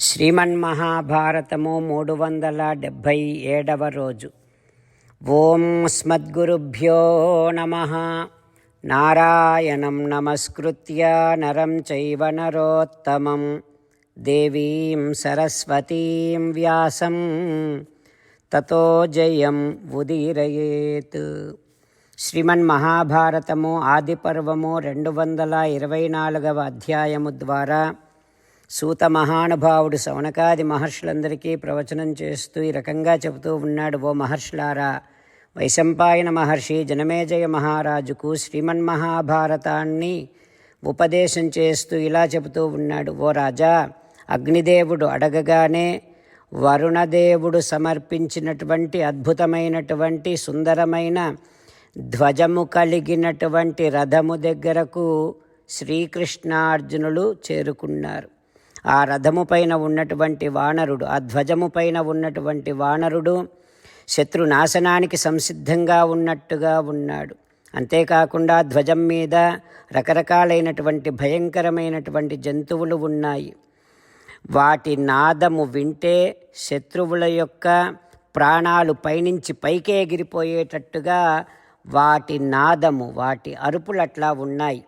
శ్రీమన్మహాభారతము మూడు వందల డెబ్భై ఏడవ రోజు. ఓం స్మద్గురుభ్యో నమ. నారాయణం నమస్కృత్య నరం చైవ నరోత్తమం. దేవీం సరస్వతీం వ్యాసం. తతో జయం ఉదీరయేత్. శ్రీమన్ మహాభారతము రెండు వందల ఇరవై నాలుగవ అధ్యాయము ద్వారా సూత మహానుభావుడు సవనకాది మహర్షులందరికీ ప్రవచనం చేస్తూ ఈ రకంగా చెబుతూ ఉన్నాడు ఓ మహర్షులారా వైశంపాయన మహర్షి జనమేజయ మహారాజుకు శ్రీమన్మహాభారతాన్ని ఉపదేశం చేస్తూ ఇలా చెబుతూ ఉన్నాడు ఓ రాజా అగ్నిదేవుడు అడగగానే వరుణదేవుడు సమర్పించినటువంటి అద్భుతమైనటువంటి సుందరమైన ధ్వజము కలిగినటువంటి రథము దగ్గరకు శ్రీకృష్ణార్జునులు చేరుకున్నారు. ఆ రథము పైన ఉన్నటువంటి వానరుడు ఆ ధ్వజము పైన ఉన్నటువంటి వానరుడు శత్రు నాశనానికి సంసిద్ధంగా ఉన్నట్టుగా ఉన్నాడు. అంతేకాకుండా ధ్వజం మీద రకరకాలైనటువంటి భయంకరమైనటువంటి జంతువులు ఉన్నాయి. వాటి నాదము వింటే శత్రువుల యొక్క ప్రాణాలు పైనుంచి పైకే ఎగిరిపోయేటట్టుగా వాటి నాదము వాటి అరుపులు అట్లా ఉన్నాయి.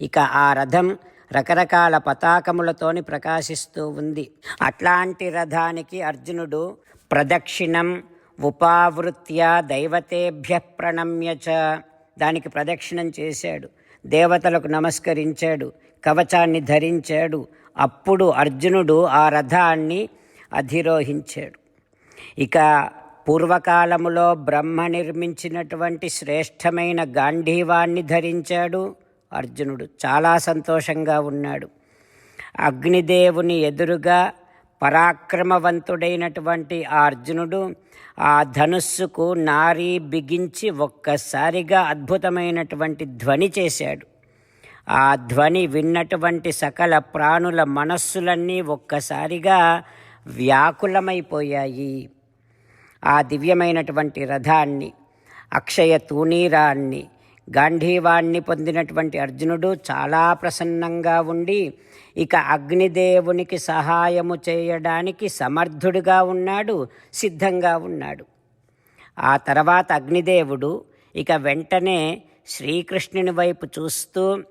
ఇక ఆ రథం రకరకాల పతాకములతోని ప్రకాశిస్తూ ఉంది. అట్లాంటి రథానికి అర్జునుడు ప్రదక్షిణం ఉపావృత్య దైవతేభ్య ప్రణమ్య చ దానికి ప్రదక్షిణం చేశాడు. దేవతలకు నమస్కరించాడు కవచాన్ని ధరించాడు. అప్పుడు అర్జునుడు ఆ రథాన్ని అధిరోహించాడు. ఇక పూర్వకాలములో బ్రహ్మ నిర్మించినటువంటి శ్రేష్టమైన గాంధీవాన్ని ధరించాడు. అర్జునుడు చాలా సంతోషంగా ఉన్నాడు. అగ్నిదేవుని ఎదురుగా పరాక్రమవంతుడైనటువంటి ఆ అర్జునుడు ఆ ధనుస్సుకు నారీ బిగించి ఒక్కసారిగా అద్భుతమైనటువంటి ధ్వని చేశాడు. ఆ ధ్వని విన్నటువంటి సకల ప్రాణుల మనస్సులన్నీ ఒక్కసారిగా వ్యాకులమైపోయాయి. ఆ దివ్యమైనటువంటి రథాన్ని అక్షయ తూణీరాన్ని గాంధీవాణ్ణి పొందినటువంటి అర్జునుడు చాలా ప్రసన్నంగా ఉండి ఇక అగ్నిదేవునికి సహాయము చేయడానికి సమర్థుడిగా ఉన్నాడు సిద్ధంగా ఉన్నాడు. ఆ తర్వాత అగ్నిదేవుడు ఇక వెంటనే శ్రీకృష్ణుని వైపు చూస్తూ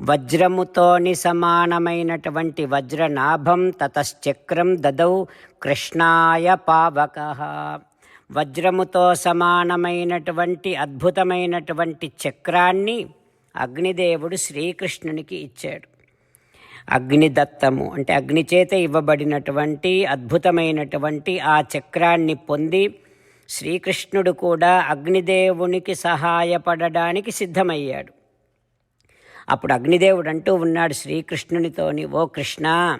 వజ్రముతోని సమానమైనటువంటి వజ్రనాభం తతశ్చక్రం దదౌ కృష్ణాయ పావక. వజ్రముతో సమానమైనటువంటి అద్భుతమైనటువంటి చక్రాన్ని అగ్నిదేవుడు శ్రీకృష్ణునికి ఇచ్చాడు. అగ్నిదత్తము అంటే అగ్ని చేత ఇవ్వబడినటువంటి అద్భుతమైనటువంటి ఆ చక్రాన్ని పొంది శ్రీకృష్ణుడు కూడా అగ్నిదేవునికి సహాయపడడానికి సిద్ధమయ్యాడు. అప్పుడు అగ్నిదేవుడు అంటూ ఉన్నాడు శ్రీకృష్ణునితోని ఓ కృష్ణ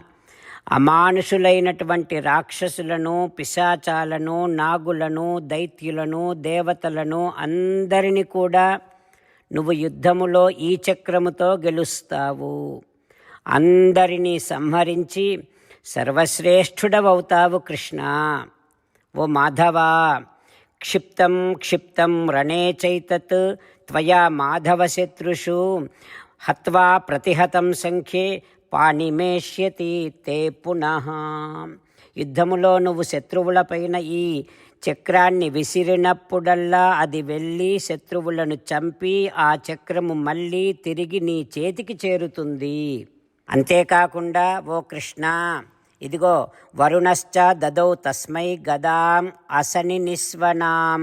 అమానుషులైనటువంటి రాక్షసులను పిశాచాలను నాగులను దైత్యులను దేవతలను అందరిని కూడా నువ్వు యుద్ధములో ఈ చక్రముతో గెలుస్తావు. అందరినీ సంహరించి సర్వశ్రేష్ఠుడవవుతావు కృష్ణ. ఓ మాధవా క్షిప్తం క్షిప్తం రణే చైతత్ త్వయా మాధవశత్రుషు హత్వా ప్రతిహతం సంఖ్యే పాణిమేష్యతి తే పునః. యుద్ధములో నువ్వు శత్రువులపైన ఈ చక్రాన్ని విసిరినప్పుడల్లా అది వెళ్ళి శత్రువులను చంపి ఆ చక్రము మళ్ళీ తిరిగి నీ చేతికి చేరుతుంది. అంతేకాకుండా ఓ కృష్ణ ఇదిగో వరుణశ్చ దదౌ తస్మై గదాం అసని నిస్వనాం.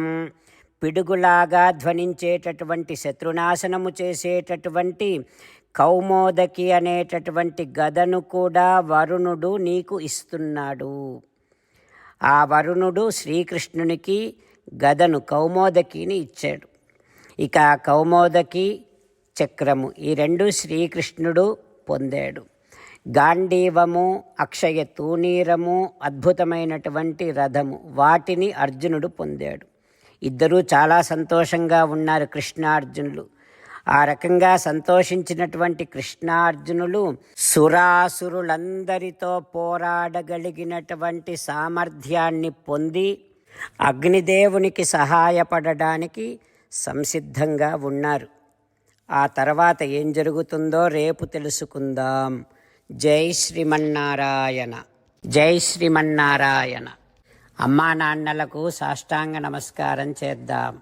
పిడుగులాగా ధ్వనించేటటువంటి శత్రునాశనము చేసేటటువంటి కౌమోదకి అనేటటువంటి గదను కూడా వరుణుడు నీకు ఇస్తున్నాడు. ఆ వరుణుడు శ్రీకృష్ణునికి గదను కౌమోదకిని ఇచ్చాడు. ఇక కౌమోదకి చక్రము ఈ రెండు శ్రీకృష్ణుడు పొందాడు. గాంధీవము అక్షయ తూనీరము అద్భుతమైనటువంటి రథము వాటిని అర్జునుడు పొందాడు. ఇద్దరూ చాలా సంతోషంగా ఉన్నారు కృష్ణార్జునులు. ఆ రకంగా సంతోషించినటువంటి కృష్ణార్జునులు సురాసురులందరితో పోరాడగలిగినటువంటి సామర్థ్యాన్ని పొంది అగ్నిదేవునికి సహాయపడడానికి సంసిద్ధంగా ఉన్నారు. ఆ తర్వాత ఏం జరుగుతుందో రేపు తెలుసుకుందాం. జై శ్రీమన్నారాయణ. జై శ్రీమన్నారాయణ. అమ్మా నాన్నలకు సాష్టాంగ నమస్కారం చేద్దాం.